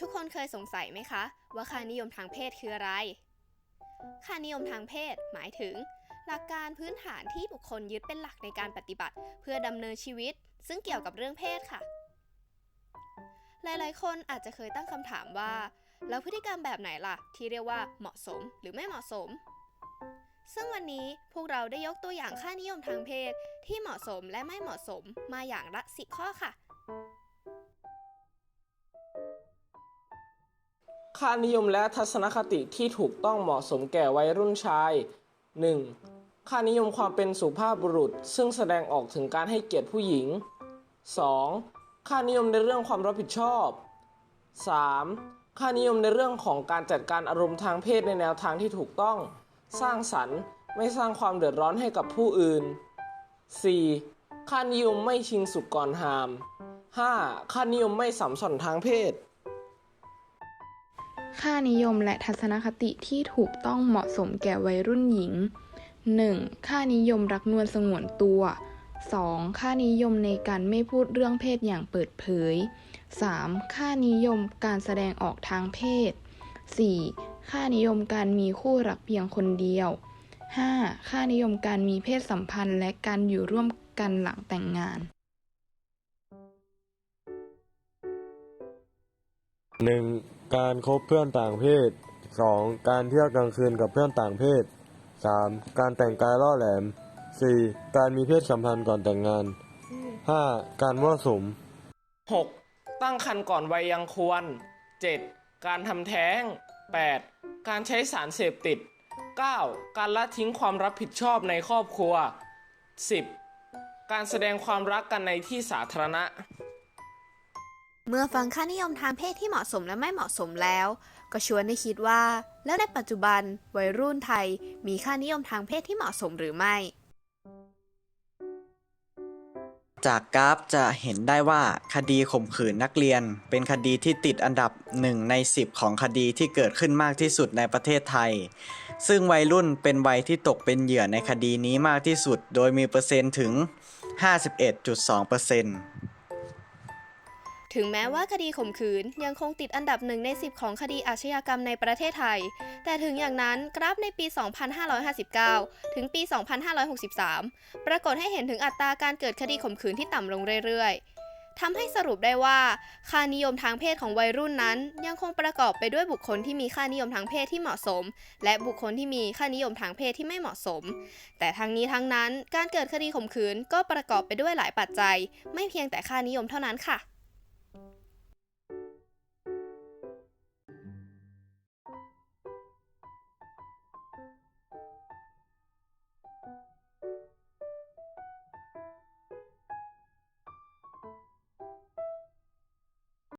ทุกคนเคยสงสัยไหมคะ ว่าค่านิยมทางเพศคืออะไร ค่านิยมทางเพศหมายถึง หลักการพื้นฐานที่บุคคลยึดเป็นหลักในการปฏิบัติ เพื่อดำเนินชีวิต ซึ่งเกี่ยวกับเรื่องเพศค่ะ หลายๆ คนอาจจะเคยตั้งคำถามว่า แล้วพฤติกรรมแบบไหนล่ะ ที่เรียกว่าเหมาะสมหรือไม่เหมาะสม ซึ่งวันนี้พวกเราได้ยกตัวอย่างค่านิยมทางเพศที่เหมาะสมและไม่เหมาะสมมาอย่างละสิข้อค่ะ ค่านิยมและทัศนคติที่ถูกต้องเหมาะสมแก่วัยรุ่นชาย 1. ค่านิยมความเป็นสุภาพบุรุษ ซึ่งแสดงออกถึงการให้เกียรติผู้หญิง 2. ค่านิยมในเรื่องความรับผิดชอบ 3. ค่านิยมในเรื่องของการจัดการอารมณ์ทางเพศในแนวทางที่ถูกต้อง สร้างสรรค์ไม่สร้างความเดือดร้อนให้กับผู้อื่น 4. ค่านิยมไม่ชิงสุกก่อนหาม 5. ค่านิยมไม่สัมสนทางเพศ ค่านิยมและทัศนคติที่ถูกต้องเหมาะสมแก่วัยรุ่นหญิง 1. ค่านิยมรักนวลสงวนตัว 2. ค่านิยมในการไม่พูดเรื่องเพศอย่างเปิดเผย 3. ค่านิยมการแสดงออกทางเพศ 4. ค่านิยมการมีคู่รักเพียงคนเดียว 5. ค่านิยมการมีเพศสัมพันธ์และการอยู่ร่วมกันหลังแต่งงานหนึ่ง การคบเพื่อนต่างเพศสองการเที่ยวกลางคืนกับเพื่อนต่างเพศสามการแต่งกายล่อแหลมสี่การมีเพศสัมพันธ์ก่อนแต่งงานห้าการมั่วสุม 6. ตั้งครรภ์ก่อนวัยยังควร 7. การทำแท้ง 8. การใช้สารเสพติด 9. การละทิ้งความรับผิดชอบในครอบครัว 10. การแสดงความรักกันในที่สาธารณะ เมื่อฟังค่านิยมทางเพศที่เหมาะสมและไม่เหมาะสมแล้ว ก็ชวนให้คิดว่า แล้วในปัจจุบันวัยรุ่นไทยมีค่านิยมทางเพศที่เหมาะสมหรือไม่ จากกราฟจะเห็นได้ว่าคดีข่มขืนนักเรียน เป็นคดีที่ติดอันดับ 1 ใน 10 ของคดีที่เกิดขึ้นมากที่สุดในประเทศไทย ซึ่งวัยรุ่นเป็นวัยที่ตกเป็นเหยื่อในคดีนี้มากที่สุด โดยมีเปอร์เซ็นต์ถึง 51.2%เปอร์เซ็นต์ ถึงแม้ว่าคดีข่มขืนยังคงติดอันดับหนึ่งใน 10 ของคดีอาชญากรรมในประเทศไทย แต่ถึงอย่างนั้นกราฟในปี 2559 ถึงปี 2563 ปรากฏให้เห็นถึงอัตราการเกิดคดีข่มขืนที่ต่ำลงเรื่อยๆทำให้สรุปได้ว่า ค่านิยมทางเพศของวัยรุ่นนั้น ยังคงประกอบไปด้วยบุคคลที่มีค่านิยมทางเพศที่เหมาะสม และบุคคลที่มีค่านิยมทางเพศที่ไม่เหมาะสม แต่ทั้งนี้ทั้งนั้นการเกิดคดีข่มขืนก็ประกอบไปด้วยหลายปัจจัย ไม่เพียงแต่ค่านิยมเท่านั้นค่ะ